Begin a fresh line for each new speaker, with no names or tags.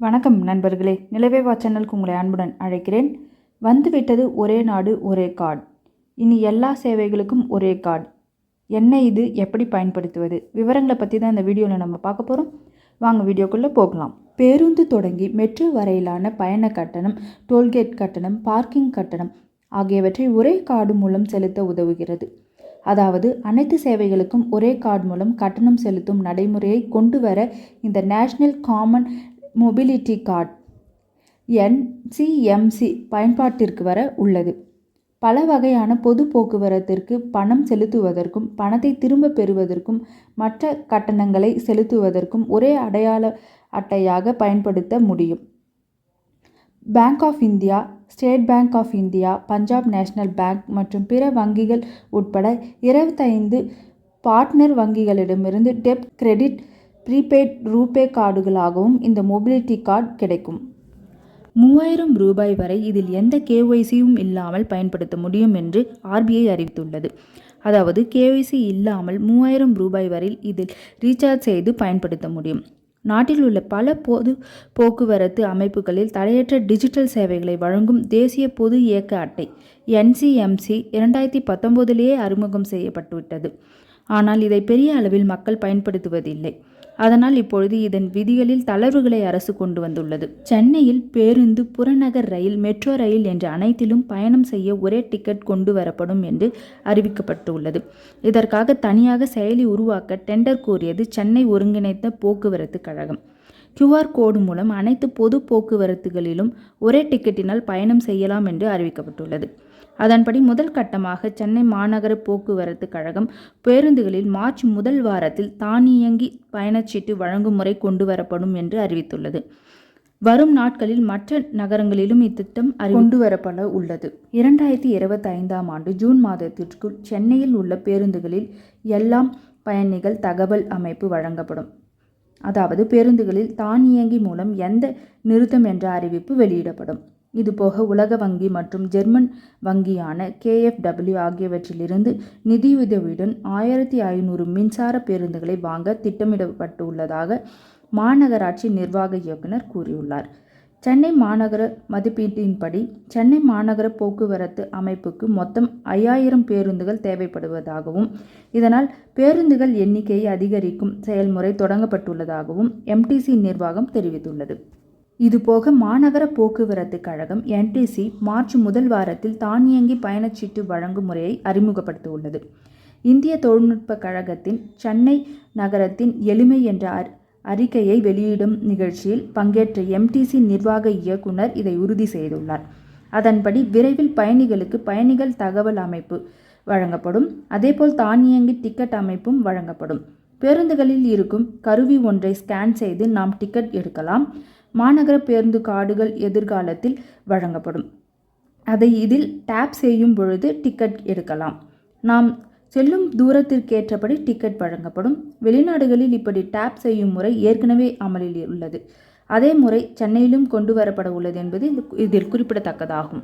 வணக்கம் நண்பர்களே. நிலவேவா சேனலுக்கு உங்களை அன்புடன் அழைக்கிறேன். வந்துவிட்டது ஒரே நாடு ஒரே கார்டு இனி எல்லா சேவைகளுக்கும் ஒரே கார்டு என்ன இது? எப்படி பயன்படுத்துவது? விவரங்களை பற்றி தான் இந்த வீடியோவில் நம்ம பார்க்க போகிறோம் வாங்க வீடியோக்குள்ளே போகலாம். பேருந்து தொடங்கி மெட்ரோ வரையிலான பயண கட்டணம் டோல்கேட் கட்டணம் பார்க்கிங் கட்டணம் ஆகியவற்றை ஒரே கார்டு மூலம் செலுத்த உதவுகிறது. அதாவது அனைத்து சேவைகளுக்கும் ஒரே கார்டு மூலம் கட்டணம் செலுத்தும் நடைமுறையை கொண்டு வர இந்த national common mobility card NCMC பயன்பாட்டிற்கு வர உள்ளது. பல வகையான பொது போக்குவரத்திற்கு பணம் செலுத்துவதற்கும் பணத்தை திரும்ப பெறுவதற்கும் மற்ற கட்டணங்களை செலுத்துவதற்கும் ஒரே அடையாள அட்டையாக பயன்படுத்த முடியும். Bank of India State Bank of India Punjab National Bank மற்றும் பிற வங்கிகள் உட்பட இருபத்தைந்து பார்ட்னர் வங்கிகளிடமிருந்து டெப் கிரெடிட் ப்ரீபெய்ட் ரூபே கார்டுகளாகவும் இந்த மொபிலிட்டி கார்டு கிடைக்கும். மூவாயிரம் ரூபாய் வரை இதில் எந்த கேஒய்சியும் இல்லாமல் பயன்படுத்த முடியும் என்று ஆர்பிஐ அறிவித்துள்ளது. அதாவது கேஒய்சி இல்லாமல் மூவாயிரம் ரூபாய் வரை இதில் ரீசார்ஜ் செய்து பயன்படுத்த முடியும். நாட்டில் உள்ள பல பொது போக்குவரத்து அமைப்புகளில் தடையற்ற டிஜிட்டல் சேவைகளை வழங்கும் தேசிய பொது இயக்க அட்டை என்சிஎம்சி இரண்டாயிரத்தி பத்தொம்போதிலேயே அறிமுகம் செய்யப்பட்டுவிட்டது. ஆனால் இதை பெரிய அளவில் மக்கள் பயன்படுத்துவதில்லை. அதனால் இப்பொழுது இதன் விதிகளில் தளர்வுகளை அரசு கொண்டு வந்துள்ளது. சென்னையில் பேருந்து புறநகர் ரயில் மெட்ரோ ரயில் என்ற அனைத்திலும் பயணம் செய்ய ஒரே டிக்கெட் கொண்டு வரப்படும் என்று அறிவிக்கப்பட்டுள்ளது. இதற்காக தனியாக செயலி உருவாக்க டெண்டர் கோரியது சென்னை ஒருங்கிணைத்த போக்குவரத்து கழகம். கியூஆர் கோடு மூலம் அனைத்து பொது போக்குவரத்துகளிலும் ஒரே டிக்கெட்டினால் பயணம் செய்யலாம் என்று அறிவிக்கப்பட்டுள்ளது. அதன்படி முதல் கட்டமாக சென்னை மாநகர போக்குவரத்து கழகம் பேருந்துகளில் மார்ச் முதல் வாரத்தில் தானியங்கி பயணச்சீட்டு வழங்கும் முறை கொண்டு வரப்படும் என்று அறிவித்துள்ளது. வரும் நாட்களில் மற்ற நகரங்களிலும் இத்திட்டம் கொண்டு வரப்பட உள்ளது. இரண்டாயிரத்தி இருபத்தி ஐந்தாம் ஆண்டு ஜூன் மாதத்திற்குள் சென்னையில் உள்ள பேருந்துகளில் எல்லாம் பயணிகள் தகவல் அமைப்பு வழங்கப்படும். அதாவது பேருந்துகளில் தானியங்கி மூலம் எந்த நிறுத்தம் என்ற அறிவிப்பு வெளியிடப்படும். இதுபோக உலக வங்கி மற்றும் ஜெர்மன் வங்கியான கேஎஃப்டபிள்யூ ஆகியவற்றிலிருந்து நிதியுதவியுடன் ஆயிரத்தி ஐநூறு மின்சார பேருந்துகளை வாங்க திட்டமிடப்பட்டுள்ளதாக மாநகராட்சி நிர்வாக இயக்குனர் கூறியுள்ளார். சென்னை மாநகர மதிப்பீட்டின்படி சென்னை மாநகர போக்குவரத்து அமைப்புக்கு மொத்தம் ஐயாயிரம் பேருந்துகள் தேவைப்படுவதாகவும் இதனால் பேருந்துகள் எண்ணிக்கையை அதிகரிக்கும் செயல்முறை தொடங்கப்பட்டுள்ளதாகவும் எம்டிசி நிர்வாகம் தெரிவித்துள்ளது. இதுபோக மாநகர போக்குவரத்து கழகம் என்டிசி மார்ச் முதல் வாரத்தில் தானியங்கி பயணச்சீட்டு வழங்கும் முறையை அறிமுகப்படுத்தியுள்ளது. இந்திய தொழில்நுட்ப கழகத்தின் சென்னை நகரத்தின் எளிமை என்ற அறிக்கையை வெளியிடும் நிகழ்ச்சியில் பங்கேற்ற எம்டிசி நிர்வாக இயக்குனர் இதை உறுதி செய்துள்ளார். அதன்படி விரைவில் பயணிகளுக்கு பயணிகள் தகவல் அமைப்பு வழங்கப்படும் அதேபோல் தானியங்கி டிக்கெட் அமைப்பும் வழங்கப்படும். பேருந்துகளில் இருக்கும் கருவி ஒன்றை ஸ்கேன் செய்து நாம் டிக்கெட் எடுக்கலாம். மாநகர பேருந்து கார்டுகள் எதிர்காலத்தில் வழங்கப்படும். அதை இதில் டேப் செய்யும் பொழுது டிக்கெட் எடுக்கலாம். நாம் செல்லும் தூரத்திற்கேற்றபடி டிக்கெட் வழங்கப்படும். வெளிநாடுகளில் இப்படி டேப் செய்யும் முறை ஏற்கனவே அமலில் உள்ளது. அதே முறை சென்னையிலும் கொண்டு வரப்பட உள்ளது என்பது இதில் குறிப்பிடத்தக்கதாகும்.